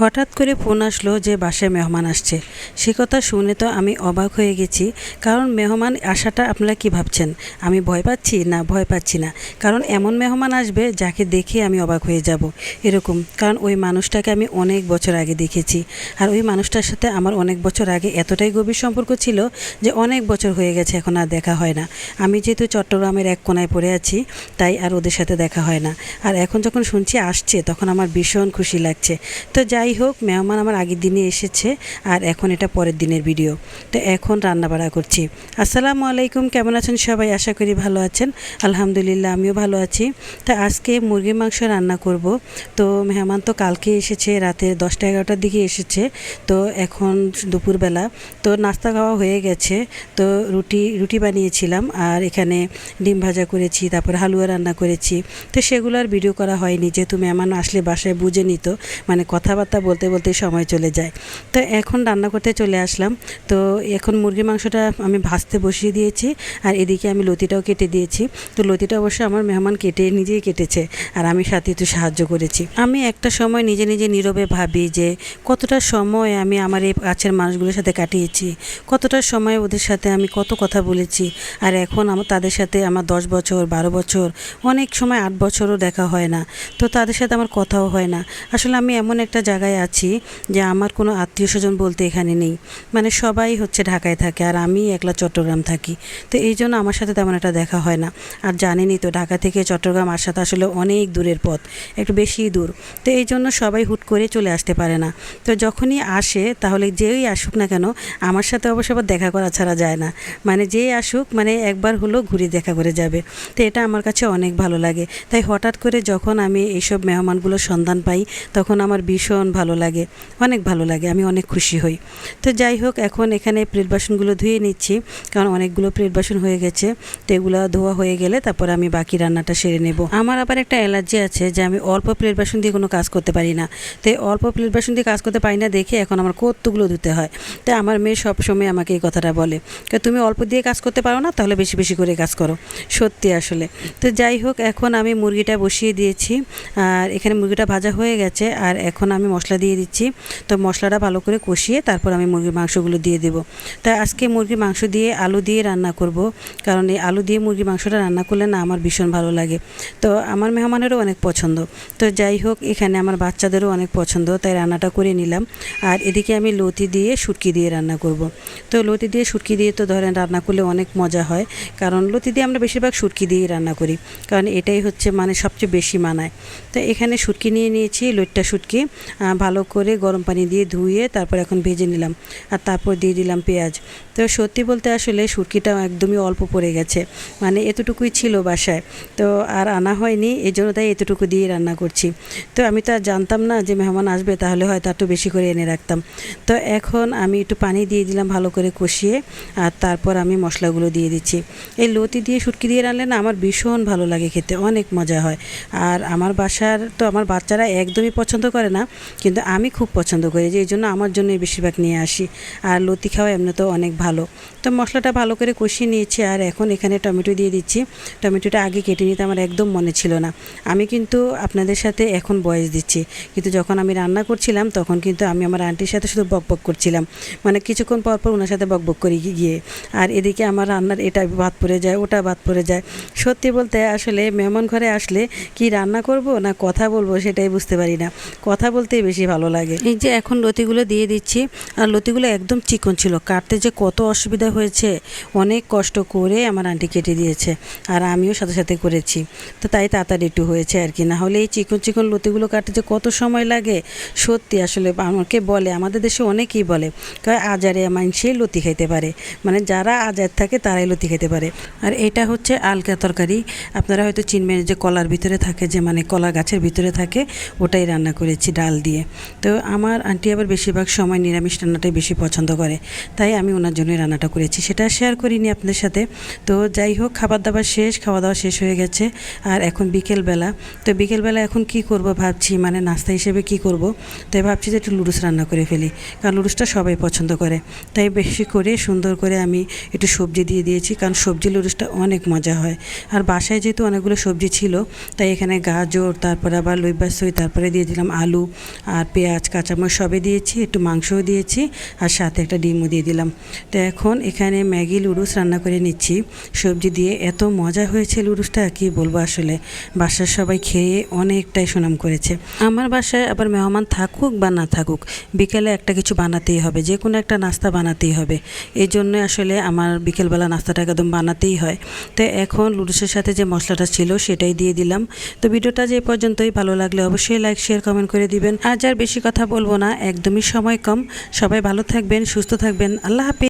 হঠাৎ করে ফোন আসলো যে বাসায় মেহমান আসছে। সে কথা শুনে তো আমি অবাক হয়ে গেছি, কারণ মেহমান আসাটা আপনারা কি ভাবছেন? আমি ভয় পাচ্ছি? না, ভয় পাচ্ছি না। কারণ এমন মেহমান আসবে যাকে দেখে আমি অবাক হয়ে যাব। এরকম, কারণ ওই মানুষটাকে আমি অনেক বছর আগে দেখেছি। আর ওই মানুষটার সাথে আমার অনেক বছর আগে এতটাই গভীর সম্পর্ক ছিল যে অনেক বছর হয়ে গেছে এখন আর দেখা হয় না। আমি যেহেতু চট্টগ্রামের এক কোনায় পড়ে আছি, তাই আর ওদের সাথে দেখা হয় না। আর এখন যখন শুনছি আসছে, তখন আমার ভীষণ খুশি লাগছে। তো যাই হোক মেহমান আমার আগের দিনে এসেছে আর এখন এটা পরের দিনের ভিডিও তো এখন রান্না বাড়া করছি। আসসালামু আলাইকুম, কেমন আছেন সবাই? আশা করি ভালো আছেন। আলহামদুলিল্লাহ, আমিও ভালো আছি। তা আজকে মুরগির মাংস রান্না করব। তো মেহমান তো কালকে এসেছে, রাতে দশটা এগারোটার দিকে এসেছে। তো এখন দুপুরবেলা। তো নাস্তা খাওয়া হয়ে গেছে। তো রুটি রুটি বানিয়েছিলাম আর এখানে ডিম ভাজা করেছি, তারপর হালুয়া রান্না করেছি। তো সেগুলো আর ভিডিও করা হয়নি, যেহেতু মেহমান আসলে বাসায় বুঝে নিত। মানে কথাবার্তা বলতে বলতে সময় চলে যায়। তো এখন রান্না করতে চলে আসলাম। তো এখন মুরগির মাংসটা আমি ভাজতে বসিয়ে দিয়েছি আর এদিকে আমি লতিটাও কেটে দিয়েছি। তো লতিটা অবশ্য আমার মেহমান কেটে নিজেই কেটেছে আর আমি সাথে একটু সাহায্য করেছি। আমি একটা সময় নিজে নিজে নীরবে ভাবি যে কতটা সময় আমি আমার এই কাছের মানুষগুলোর সাথে কাটিয়েছি, কতটা সময় ওদের সাথে আমি কত কথা বলেছি আর এখন আমার তাদের সাথে আমার দশ বছর, বারো বছর, অনেক সময় আট বছরও দেখা হয় না। তো তাদের সাথে আমার কথাও হয় না। আসলে আমি এমন একটা জায়গায় আছি যে আমার কোনো আত্মীয় স্বজন বলতে এখানে নেই। মানে সবাই হচ্ছে ঢাকায় থাকে আর আমি একলা চট্টগ্রাম থাকি। তো এই জন্য আমার সাথে তেমন একটা দেখা হয় না। আর জানেনই তো ঢাকা থেকে চট্টগ্রাম আসাতে আসলে অনেক দূরের পথ, একটু বেশি দূর। তো এই জন্য সবাই হুট করে চলে আসতে পারে না। তো যখনই আসে তাহলে যেই আসুক না কেন, আমার সাথে অবশ্য আবার দেখা করা ছাড়া যায় না। মানে যেই আসুক মানে একবার হলো ঘুরে দেখা করে যাবে। তো এটা আমার কাছে অনেক ভালো লাগে। তাই হঠাৎ করে যখন আমি এইসব মেহমানগুলোর সন্ধান পাই, তখন আমার ভীষণ ভালো লাগে, অনেক ভালো লাগে, আমি অনেক খুশি হই। তো যাই হোক, এখন এখানে প্লেট বাসনগুলো ধুয়ে নিচ্ছি, কারণ অনেকগুলো প্লেট বাসন হয়ে গেছে। তো এগুলো ধোয়া হয়ে গেলে তারপর আমি বাকি রান্নাটা সেরে নেব। আমার আবার একটা অ্যালার্জি আছে যে আমি অল্প প্লেট বাসন দিয়ে কোনো কাজ করতে পারি না। তো অল্প প্লেট বাসন দিয়ে কাজ করতে পারি না দেখে এখন আমার কতগুলো ধুতে হয়। তাই আমার মেয়ে সবসময় আমাকে এই কথাটা বলে "কে তুমি অল্প দিয়ে কাজ করতে পারো না, তাহলে বেশি বেশি করে কাজ করো। সত্যি আসলে। তো যাই হোক, এখন আমি মুরগিটা বসিয়ে দিয়েছি, আর এখানে মুরগিটা ভাজা হয়ে গেছে, আর এখন আমি মশলা দিয়ে দিচ্ছি। তো মশলাটা ভালো করে কষিয়ে তারপর আমি মুরগির মাংসগুলো দিয়ে দেব। তাই আজকে মুরগির মাংস দিয়ে আলু দিয়ে রান্না করব। কারণ এই আলু দিয়ে মুরগির মাংসটা রান্না করলে না আমার ভীষণ ভালো লাগে। তো আমার মেহমানেরও অনেক পছন্দ। তো যাই হোক, এখানে আমার বাচ্চাদেরও অনেক পছন্দ। তাই রান্নাটা করে নিলাম। আর এদিকে আমি লতি দিয়ে শুটকি দিয়ে রান্না করব। তো লতি দিয়ে শুটকি দিয়ে তো ধরেন রান্না করলে অনেক মজা হয়। কারণ লতি দিয়ে আমরা বেশিরভাগ শুটকি দিয়েই রান্না করি। কারণ এটাই হচ্ছে মানে সবচেয়ে বেশি মানায়। তো এখানে শুটকি নিয়ে নিয়েছি, লইট্টা শুটকি। ভালো করে গরম পানি দিয়ে ধুয়ে তারপর এখন ভেজে নিলাম। আর তারপর দিয়ে দিলাম পেঁয়াজ। তো সত্যি বলতে আসলে শুটকিটা একদমই অল্প পড়ে গেছে। মানে এতটুকুই ছিল বাসায়। তো আর আনা হয়নি এই জন্য তাই এতটুকু দিয়ে রান্না করছি। তো আমি তো আর জানতাম না যে মেহমান আসবে, তাহলে হয়তো একটু বেশি করে এনে রাখতাম। তো এখন আমি একটু পানি দিয়ে দিলাম ভালো করে কষিয়ে, আর তারপর আমি মশলাগুলো দিয়ে দিচ্ছি। এই লতি দিয়ে শুটকি দিয়ে রান্নলে না আমার ভীষণ ভালো লাগে খেতে, অনেক মজা হয়। আর আমার বাসার, তো আমার বাচ্চারা একদমই পছন্দ করে না কিন্তু আমি খুব পছন্দ করি যে এই জন্য আমার জন্যই বেশিরভাগ নিয়ে আসি। আর লতি খাওয়া এমনিতেও অনেক ভালো। তো মশলাটা ভালো করে কষিয়ে নিয়েছি আর এখন এখানে টমেটো দিয়ে দিচ্ছি। টমেটোটা আগে কেটে নিতে আমার একদম মনে ছিল না। আমি কিন্তু আপনাদের সাথে এখন বয়স দিচ্ছি। কিন্তু যখন আমি রান্না করছিলাম, তখন কিন্তু আমি আমার আন্টির সাথে শুধু বক বক করছিলাম। মানে কিছুক্ষণ পর পর ওনার সাথে বক বক করি গিয়ে। আর এদিকে আমার রান্নার এটা ভাত পড়ে যায়, ওটা ভাত পড়ে যায়। সত্যি বলতে আসলে মেহমান ঘরে আসলে কি রান্না করব না কথা বলব সেটাই বুঝতে পারি না। কথা বলতেই বেশি ভালো লাগে। এই যে এখন লতিগুলো দিয়ে দিচ্ছি, আর লতিগুলো একদম চিকন ছিল। কাটতে যে কত অসুবিধা হয়েছে, অনেক কষ্ট করে আমার আন্টি কেটে দিয়েছে, আর আমিও সাথে সাথে করেছি। তো তাই তাড়াতাড়ি একটু হয়েছে আর কি। না হলে এই চিকন চিকন লতিগুলো কাটতে যে কত সময় লাগে, সত্যি আসলে আমাকে বলে, আমাদের দেশে অনেকেই বলে, কয় আজারে মানুষই লতি খাইতে পারে। মানে যারা আজার থাকে তারাই লতি খেতে পারে। আর এটা হচ্ছে আলকা তরকারি। আপনারা হয়তো চিনবেন যে কলার ভিতরে থাকে যে মানে কলা গাছের ভিতরে থাকে, ওটাই রান্না করেছি ডাল দিয়ে। তো আমার আন্টি আবার বেশিরভাগ সময় নিরামিষ রান্নাটাই বেশি পছন্দ করে। তাই আমি ওনার জন্যই রান্নাটা করেছি। সেটা শেয়ার করিনি আপনাদের সাথে। তো যাই হোক খাবার দাবার শেষ খাওয়া দাওয়া শেষ হয়ে গেছে। আর এখন বিকেলবেলা। তো বিকেলবেলা এখন কি করব ভাবছি মানে নাস্তা হিসেবে কি করব? তাই ভাবছি যে একটু লুডুস রান্না করে ফেলি। কারণ লুডুসটা সবাই পছন্দ করে। তাই বেশি করে, সুন্দর করে আমি একটু সবজি দিয়ে দিয়েছি। কারণ সবজি লুডুসটা অনেক মজা হয়। আর বাসায় যেহেতু অনেকগুলো সবজি ছিল, তাই এখানে গাজর, তারপরে আবার লইবাসই তারপরে দিয়ে দিলাম আলু। আর পেঁয়াজ, কাঁচামরিচ সবই দিয়েছি, একটু মাংসও দিয়েছি আর সাথে একটা ডিমও দিয়ে দিলাম। তো এখন এখানে ম্যাগি, লুডুস রান্না করে নিচ্ছি। সবজি দিয়ে এত মজা হয়েছে লুডুসটা, কি বলব আসলে? বাসার সবাই খেয়ে অনেকটাই সুনাম করেছে। আমার বাসায় আবার মেহমান থাকুক বা না থাকুক, বিকেলে একটা কিছু বানাতেই হবে যে কোনো একটা নাস্তা বানাতেই হবে। এই জন্য আসলে আমার বিকেলবেলা নাস্তাটা একদম বানাতেই হয়। তো এখন লুডুসের সাথে যে মশলাটা ছিল সেটাই দিয়ে দিলাম। তো ভিডিওটা যে পর্যন্তই ভালো লাগলে অবশ্যই লাইক, শেয়ার, কমেন্ট করে দিবেন। আজ আর বেশি কথা বলব না। একদমই সময় কম। সবাই ভালো থাকবেন, সুস্থ থাকবেন। আল্লাহ হাফিজ।